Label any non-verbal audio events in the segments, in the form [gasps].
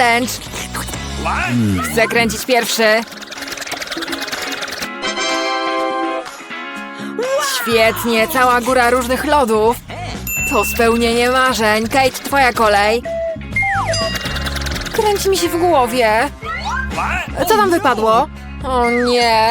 challenge! Chcę kręcić pierwszy. Świetnie, cała góra różnych lodów. To spełnienie marzeń. Kate, twoja kolej. Kręci mi się w głowie. Co tam wypadło? O nie.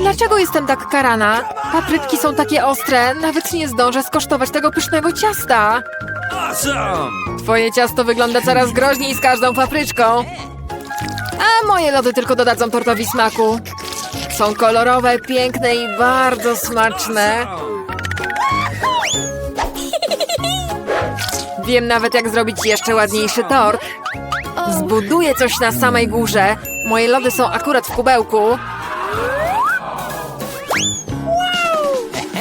Dlaczego jestem tak karana? Papryki są takie ostre, nawet nie zdążę skosztować tego pysznego ciasta. Twoje ciasto wygląda coraz groźniej z każdą papryczką. A moje lody tylko dodadzą tortowi smaku. Są kolorowe, piękne i bardzo smaczne. Wiem nawet, jak zrobić jeszcze ładniejszy tort. Zbuduję coś na samej górze. Moje lody są akurat w kubełku.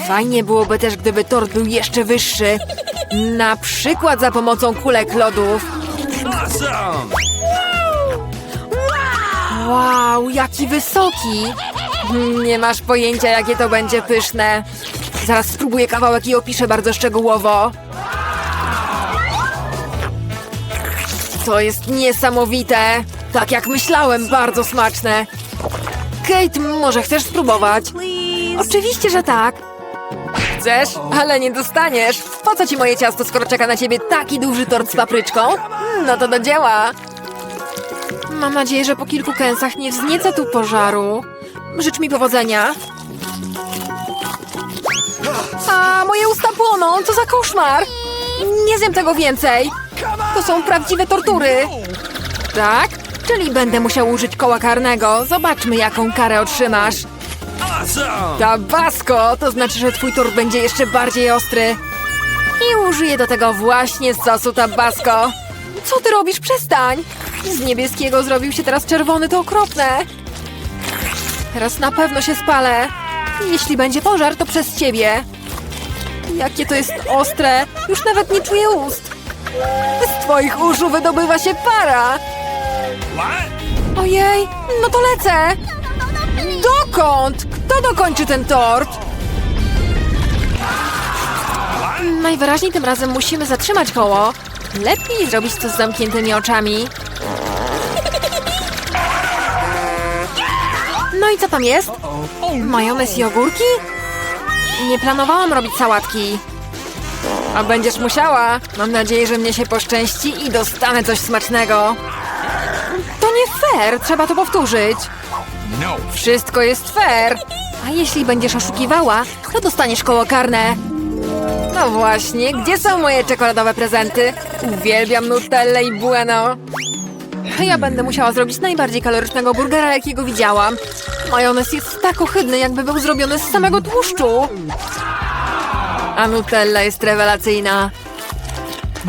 Fajnie byłoby też, gdyby tort był jeszcze wyższy. Na przykład za pomocą kulek lodów. Awesome! Wow, jaki wysoki! Nie masz pojęcia, jakie to będzie pyszne. Zaraz spróbuję kawałek i opiszę bardzo szczegółowo. To jest niesamowite. Tak jak myślałem, bardzo smaczne. Kate, może chcesz spróbować? Oczywiście, że tak. Chcesz? Ale nie dostaniesz. Po co ci moje ciasto, skoro czeka na ciebie taki duży tort z papryczką? No to do dzieła. Mam nadzieję, że po kilku kęsach nie wzniecę tu pożaru. Życz mi powodzenia. A, moje usta płoną! Co za koszmar! Nie zjem tego więcej! To są prawdziwe tortury! Tak? Czyli będę musiał użyć koła karnego. Zobaczmy, jaką karę otrzymasz. Awesome! Tabasco! To znaczy, że twój tort będzie jeszcze bardziej ostry. I użyję do tego właśnie sosu tabasco. Co ty robisz? Przestań! Z niebieskiego zrobił się teraz czerwony, to okropne. Teraz na pewno się spalę. Jeśli będzie pożar, to przez ciebie. Jakie to jest ostre! Już nawet nie czuję ust. Z twoich uszu wydobywa się para! Ojej, no to lecę! Dokąd? Kto dokończy ten tort? Najwyraźniej tym razem musimy zatrzymać koło. Lepiej zrobić to z zamkniętymi oczami. No i co tam jest? Majonez i ogórki? Nie planowałam robić sałatki. A będziesz musiała. Mam nadzieję, że mnie się poszczęści i dostanę coś smacznego. To nie fair, trzeba to powtórzyć. No. Wszystko jest fair. A jeśli będziesz oszukiwała, to dostaniesz koło karne. No właśnie, gdzie są moje czekoladowe prezenty? Uwielbiam Nutellę i Bueno. Ja będę musiała zrobić najbardziej kalorycznego burgera, jakiego widziałam. Majonez jest tak ohydny, jakby był zrobiony z samego tłuszczu. A Nutella jest rewelacyjna.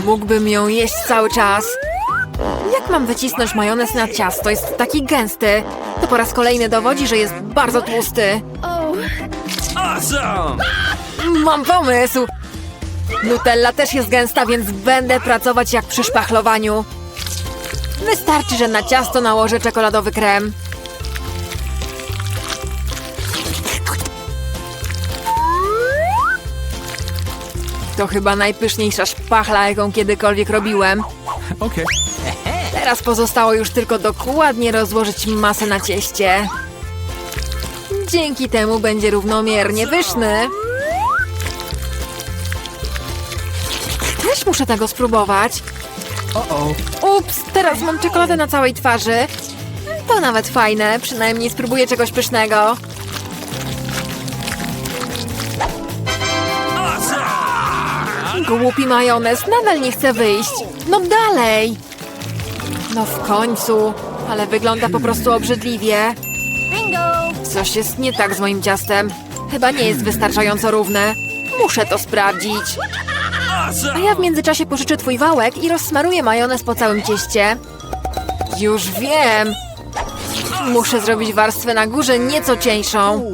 Mógłbym ją jeść cały czas. Jak mam wycisnąć majonez na ciasto? Jest taki gęsty. To po raz kolejny dowodzi, że jest bardzo tłusty. Awesome! Mam pomysł! Nutella też jest gęsta, więc będę pracować jak przy szpachlowaniu. Wystarczy, że na ciasto nałożę czekoladowy krem. To chyba najpyszniejsza szpachla, jaką kiedykolwiek robiłem. Okay. Teraz pozostało już tylko dokładnie rozłożyć masę na cieście. Dzięki temu będzie równomiernie pyszny. Też muszę tego spróbować. Ups, teraz mam czekoladę na całej twarzy. To nawet fajne, przynajmniej spróbuję czegoś pysznego. Głupi majonez, nadal nie chce wyjść. No dalej! No w końcu, ale wygląda po prostu obrzydliwie. Coś jest nie tak z moim ciastem. Chyba nie jest wystarczająco równe. Muszę to sprawdzić. A ja w międzyczasie pożyczę twój wałek i rozsmaruję majonez po całym cieście. Już wiem! Muszę zrobić warstwę na górze nieco cieńszą.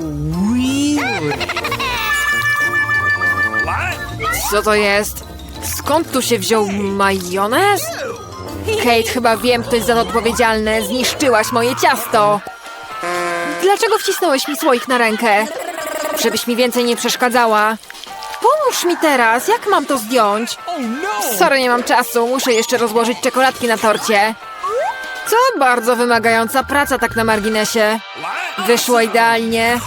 Co to jest? Skąd tu się wziął majonez? Kate, chyba wiem, kto jest za to odpowiedzialny. Zniszczyłaś moje ciasto. Dlaczego wcisnąłeś mi słoik na rękę? Żebyś mi więcej nie przeszkadzała. Pomóż mi teraz, jak mam to zdjąć? Oh no! Sorry, nie mam czasu, muszę jeszcze rozłożyć czekoladki na torcie. Co bardzo wymagająca praca tak na marginesie. Wyszło idealnie.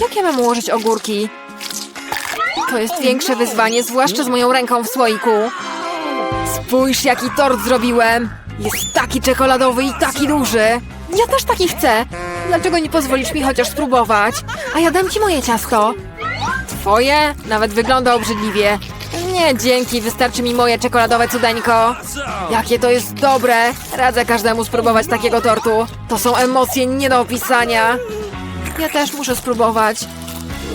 Jak ja mam ułożyć ogórki? To jest większe wyzwanie, zwłaszcza z moją ręką w słoiku. Spójrz, jaki tort zrobiłem. Jest taki czekoladowy i taki duży. Ja też taki chcę. Dlaczego nie pozwolisz mi chociaż spróbować? A ja dam ci moje ciasto. Twoje? Nawet wygląda obrzydliwie. Nie, dzięki, wystarczy mi moje czekoladowe cudeńko. Jakie to jest dobre! Radzę każdemu spróbować takiego tortu. To są emocje nie do opisania. Ja też muszę spróbować.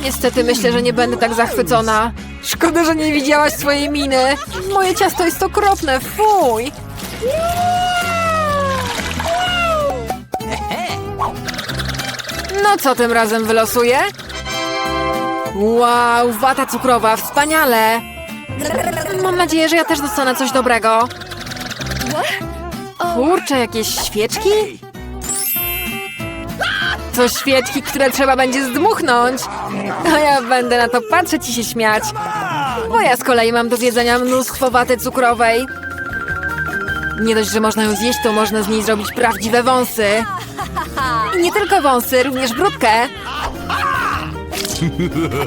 Niestety myślę, że nie będę tak zachwycona. Szkoda, że nie widziałaś swojej miny. Moje ciasto jest okropne, fuj! No co tym razem wylosuję? Wow, wata cukrowa, wspaniale! Mam nadzieję, że ja też dostanę coś dobrego. Kurczę, jakieś świeczki? To świeczki, które trzeba będzie zdmuchnąć. A ja będę na to patrzeć i się śmiać. Bo ja z kolei mam do zjedzenia mnóstwo waty cukrowej. Nie dość, że można ją zjeść, to można z niej zrobić prawdziwe wąsy. I nie tylko wąsy, również brudkę.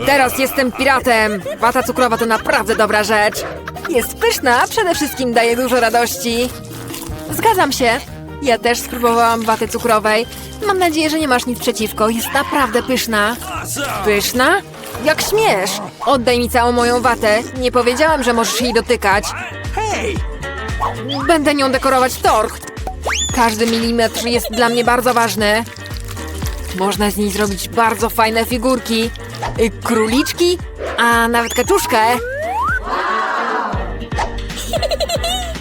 Teraz jestem piratem. Wata cukrowa to naprawdę dobra rzecz. Jest pyszna, a przede wszystkim daje dużo radości. Zgadzam się. Ja też spróbowałam waty cukrowej. Mam nadzieję, że nie masz nic przeciwko. Jest naprawdę pyszna. Pyszna? Jak śmiesz? Oddaj mi całą moją watę. Nie powiedziałam, że możesz jej dotykać. Będę nią dekorować tort. Każdy milimetr jest dla mnie bardzo ważny. Można z niej zrobić bardzo fajne figurki. Y, Króliczki, a nawet kaczuszkę. [laughs]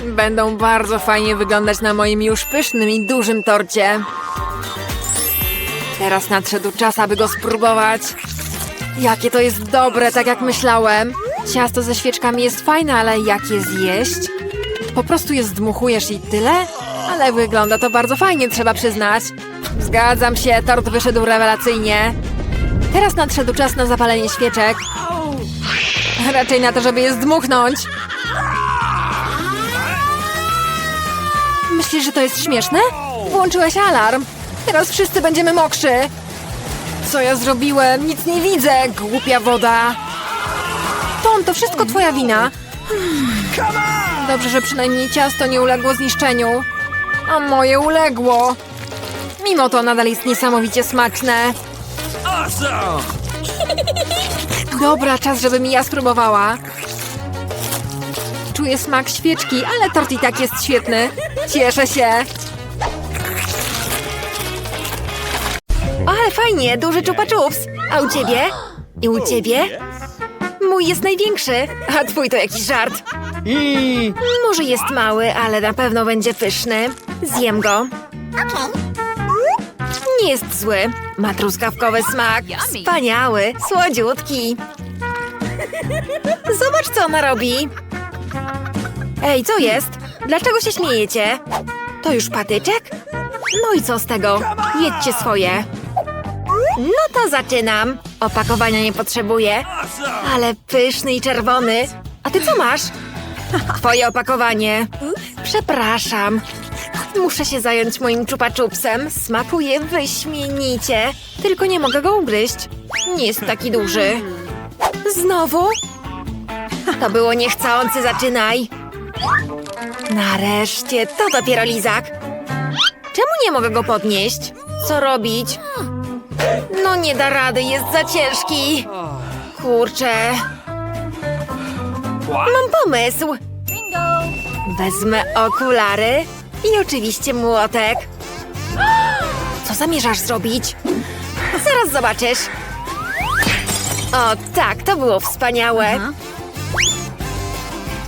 Będą bardzo fajnie wyglądać na moim już pysznym i dużym torcie. Teraz nadszedł czas, aby go spróbować. Jakie to jest dobre, tak jak myślałem. Ciasto ze świeczkami jest fajne, ale jak je zjeść? Po prostu je zdmuchujesz i tyle? Ale wygląda to bardzo fajnie, trzeba przyznać. Zgadzam się, tort wyszedł rewelacyjnie. Teraz nadszedł czas na zapalenie świeczek. Raczej na to, żeby je zdmuchnąć. Myślisz, że to jest śmieszne? Włączyłeś alarm. Teraz wszyscy będziemy mokrzy. Co ja zrobiłem? Nic nie widzę, głupia woda. Tom, to wszystko twoja wina. Dobrze, że przynajmniej ciasto nie uległo zniszczeniu. A moje uległo. Mimo to nadal jest niesamowicie smaczne. Dobra, czas, żebym ja spróbowała. Czuję smak świeczki, ale tort i tak jest świetny. Cieszę się. O, ale fajnie, duży czupa chups. A u ciebie? I u ciebie? Mój jest największy, a twój to jakiś żart. Może jest mały, ale na pewno będzie pyszny. Zjem go. Nie jest zły. Ma truskawkowy smak. Wspaniały, słodziutki. Zobacz, co ona robi. Ej, co jest? Dlaczego się śmiejecie? To już patyczek? No i co z tego? Jedźcie swoje. No to zaczynam. Opakowania nie potrzebuję. Ale pyszny i czerwony. A ty co masz? Twoje opakowanie. Przepraszam. Muszę się zająć moim czupacupsem. Smakuje wyśmienicie. Tylko nie mogę go ugryźć. Nie jest taki duży. Znowu? To było niechcący, zaczynaj. Nareszcie, to dopiero lizak. Czemu nie mogę go podnieść? Co robić? No nie da rady, jest za ciężki. Kurczę. Mam pomysł. Wezmę okulary i oczywiście młotek. Co zamierzasz zrobić? Zaraz zobaczysz. O tak, to było wspaniałe.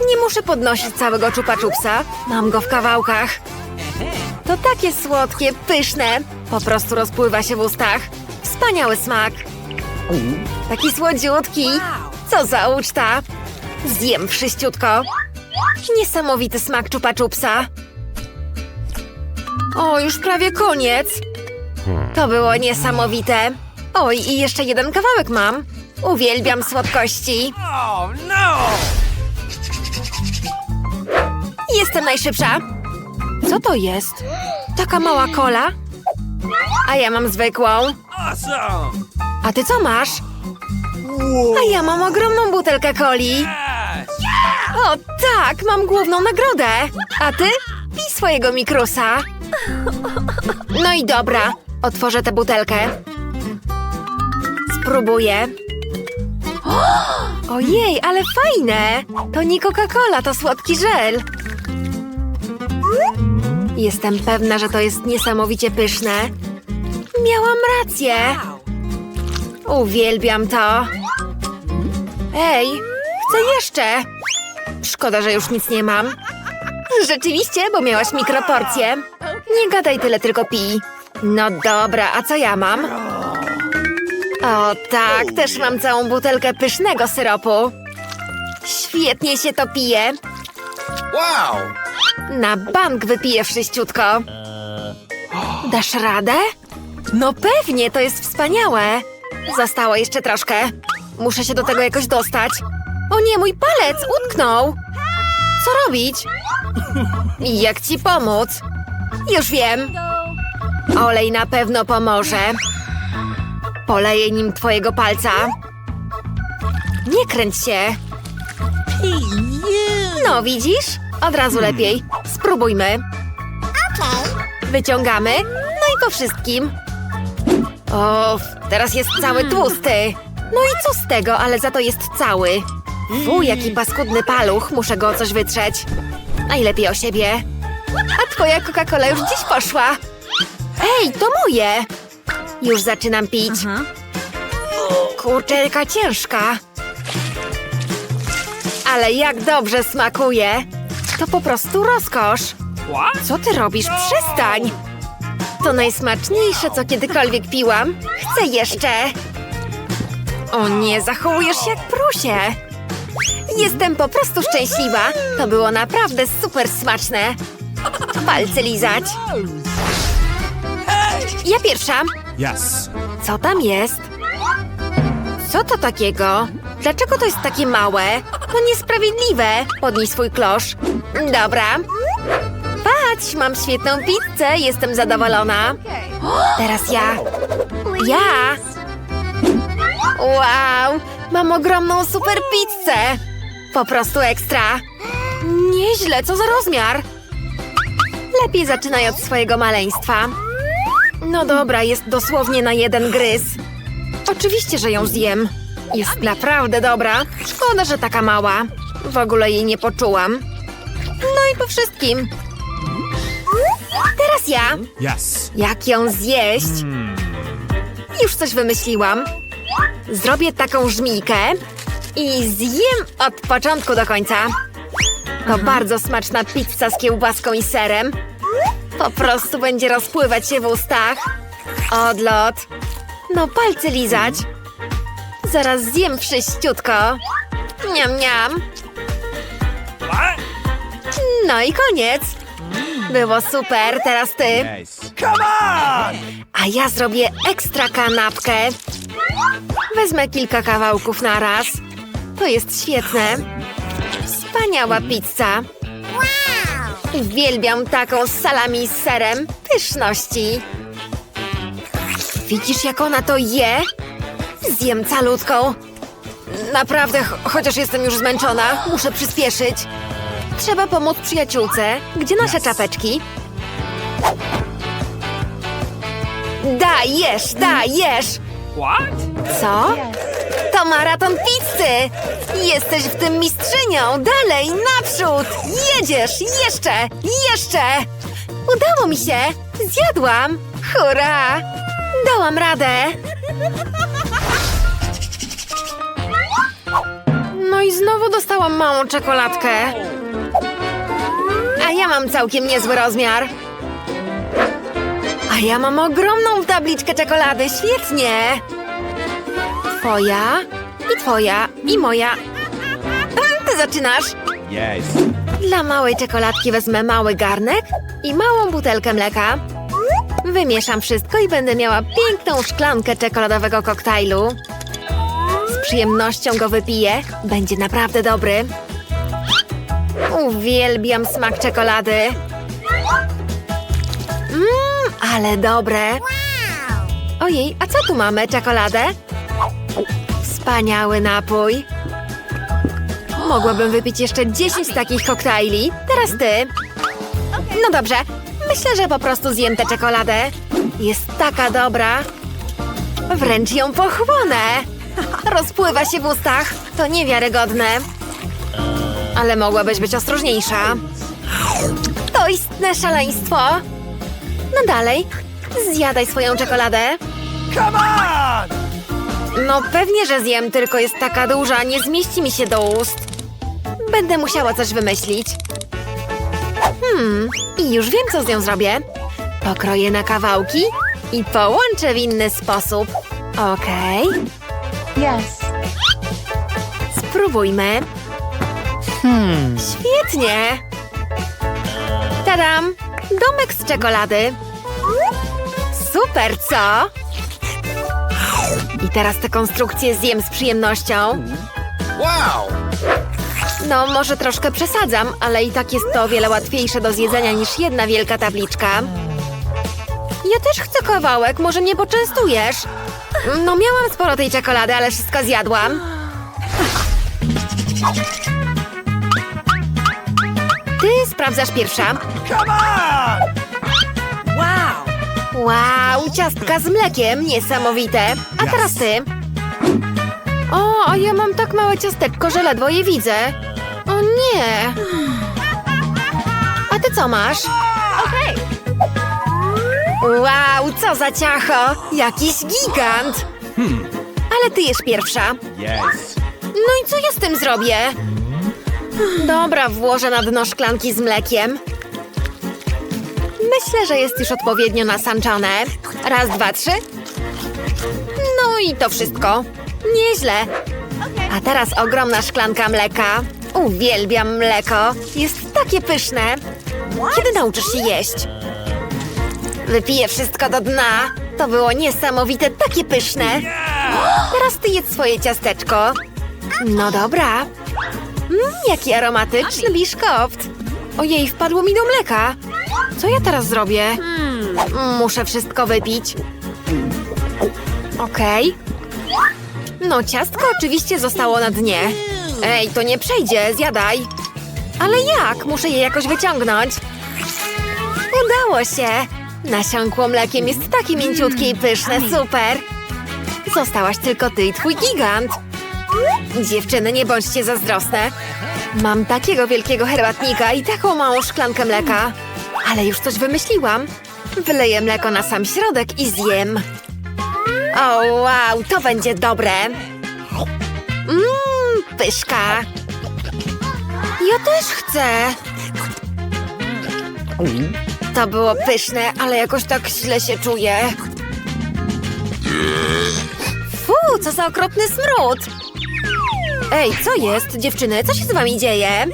Nie muszę podnosić całego czupa-czupsa. Mam go w kawałkach. To takie słodkie, pyszne. Po prostu rozpływa się w ustach. Wspaniały smak. Taki słodziutki. Co za uczta. Zjem wszyściutko. Niesamowity smak czupa-czupsa. O, już prawie koniec. To było niesamowite. Oj, i jeszcze jeden kawałek mam. Uwielbiam słodkości. Oh no! Jestem najszybsza. Co to jest? Taka mała kola? A ja mam zwykłą. A ty co masz? A ja mam ogromną butelkę coli. O tak, mam główną nagrodę. A ty? Pij swojego mikrusa. No i dobra, otworzę tę butelkę. Spróbuję. [gasps] Ojej, ale fajne! To nie Coca-Cola, to słodki żel. Jestem pewna, że to jest niesamowicie pyszne. Miałam rację. Uwielbiam to. Ej, chcę jeszcze. Szkoda, że już nic nie mam. Rzeczywiście, bo miałaś mikroporcję. Nie gadaj tyle, tylko pij. No dobra, a co ja mam? O tak, też mam całą butelkę pysznego syropu. Świetnie się to pije. Wow! Na bank wypiję wszyściutko. Dasz radę? No pewnie, to jest wspaniałe. Zostało jeszcze troszkę. Muszę się do tego jakoś dostać. O nie, mój palec utknął. Co robić? Jak ci pomóc? Już wiem. Olej na pewno pomoże. Poleję nim twojego palca. Nie kręć się. No, widzisz? Od razu lepiej. Spróbujmy. Wyciągamy. No i po wszystkim. O, teraz jest cały tłusty. No i co z tego, ale za to jest cały. Fuj, jaki paskudny paluch. Muszę go o coś wytrzeć. Najlepiej o siebie. A twoja Coca-Cola już gdzieś poszła. Ej, to moje. Już zaczynam pić. Kurczę, jaka ciężka. Ale jak dobrze smakuje. To po prostu rozkosz. Co ty robisz? Przestań! To najsmaczniejsze, co kiedykolwiek piłam. Chcę jeszcze! O nie, zachowujesz się jak prusie! Jestem po prostu szczęśliwa. To było naprawdę super smaczne. Palce lizać. Ja pierwsza. Yes. Co tam jest? Co to takiego? Dlaczego to jest takie małe? To niesprawiedliwe. Podnij swój klosz. Dobra. Patrz, mam świetną pizzę. Jestem zadowolona. Teraz ja. Ja. Wow, mam ogromną super pizzę. Po prostu ekstra. Nieźle, co za rozmiar. Lepiej zaczynaj od swojego maleństwa. No dobra, jest dosłownie na jeden gryz. Oczywiście, że ją zjem. Jest naprawdę dobra. Szkoda, że taka mała. W ogóle jej nie poczułam. No i po wszystkim. Teraz ja. Yes. Jak ją zjeść? Już coś wymyśliłam. Zrobię taką żmijkę i zjem od początku do końca. To bardzo smaczna pizza z kiełbaską i serem. Po prostu będzie rozpływać się w ustach. Odlot. No palce lizać. Zaraz zjem wszyściutko. Niam, niam. No i koniec. Było super, teraz ty. Come on! A ja zrobię ekstra kanapkę. Wezmę kilka kawałków na raz. To jest świetne. Wspaniała pizza. Uwielbiam taką z salami i z serem. Pyszności. Widzisz, jak ona to je? Zjem calutką. Naprawdę, ch- chociaż jestem już zmęczona, muszę przyspieszyć. Trzeba pomóc przyjaciółce. Gdzie nasze czapeczki? Dajesz, dajesz! What? Co? To maraton pizzy! Jesteś w tym mistrzynią! Dalej, naprzód! Jedziesz! Jeszcze! Jeszcze! Udało mi się! Zjadłam! Hurra! Dałam radę! No i znowu dostałam małą czekoladkę. A ja mam całkiem niezły rozmiar. A ja mam ogromną tabliczkę czekolady, świetnie! Twoja, i twoja, i moja. A, Ty zaczynasz! Yes. Dla małej czekoladki wezmę mały garnek i małą butelkę mleka. Wymieszam wszystko i będę miała piękną szklankę czekoladowego koktajlu. Przyjemnością go wypiję. Będzie naprawdę dobry. Uwielbiam smak czekolady. Mmm, ale dobre. Ojej, a co tu mamy? Czekoladę? Wspaniały napój. Mogłabym wypić jeszcze 10 takich koktajli. Teraz ty. No dobrze, myślę, że po prostu zjem tę czekoladę. Jest taka dobra. Wręcz ją pochłonę. Rozpływa się w ustach. To niewiarygodne. Ale mogłabyś być ostrożniejsza. To istne szaleństwo. No dalej. Zjadaj swoją czekoladę. Come on! No pewnie, że zjem, tylko jest taka duża, nie zmieści mi się do ust. Będę musiała coś wymyślić. Hmm, i już wiem, co z nią zrobię. Pokroję na kawałki i połączę w inny sposób. Okej, Yes. spróbujmy. Świetnie! Tadam! Domek z czekolady. Super, co? I teraz tę konstrukcję zjem z przyjemnością. Wow! No, może troszkę przesadzam, ale i tak jest to o wiele łatwiejsze do zjedzenia niż jedna wielka tabliczka. Ja też chcę kawałek, może mnie poczęstujesz? No, miałam sporo tej czekolady, ale wszystko zjadłam. Ty sprawdzasz pierwsza. Come on! Wow! Wow, ciastka z mlekiem, niesamowite. A teraz ty. O, a ja mam tak małe ciasteczko, że ledwo je widzę. O nie. A ty co masz? Okay. Wow, co za ciacho! Jakiś gigant! Ale ty jesz pierwsza. Yes. No i co ja z tym zrobię? Dobra, włożę na dno szklanki z mlekiem. Myślę, że jest już odpowiednio nasanczone. Raz, dwa, trzy. No i to wszystko. Nieźle. A teraz ogromna szklanka mleka. Uwielbiam mleko. Jest takie pyszne. Kiedy nauczysz się jeść? Wypiję wszystko do dna. To było niesamowite, takie pyszne. Teraz ty jedz swoje ciasteczko. No dobra. Mm, jaki aromatyczny biszkopt. Ojej, wpadło mi do mleka. Co ja teraz zrobię? Muszę wszystko wypić. Okej. No, ciastko oczywiście zostało na dnie. Ej, to nie przejdzie, zjadaj. Ale jak? Muszę je jakoś wyciągnąć. Udało się. Nasiąkło mlekiem jest takie mięciutkie i pyszne, super. Zostałaś tylko ty i twój gigant. Dziewczyny, nie bądźcie zazdrosne. Mam takiego wielkiego herbatnika i taką małą szklankę mleka. Ale już coś wymyśliłam. Wyleję mleko na sam środek i zjem. O, wow, to będzie dobre. Mmm, pyszka. Ja też chcę. To było pyszne, ale jakoś tak źle się czuję. Fu, co za okropny smród! Ej, co jest, dziewczyny? Co się z wami dzieje?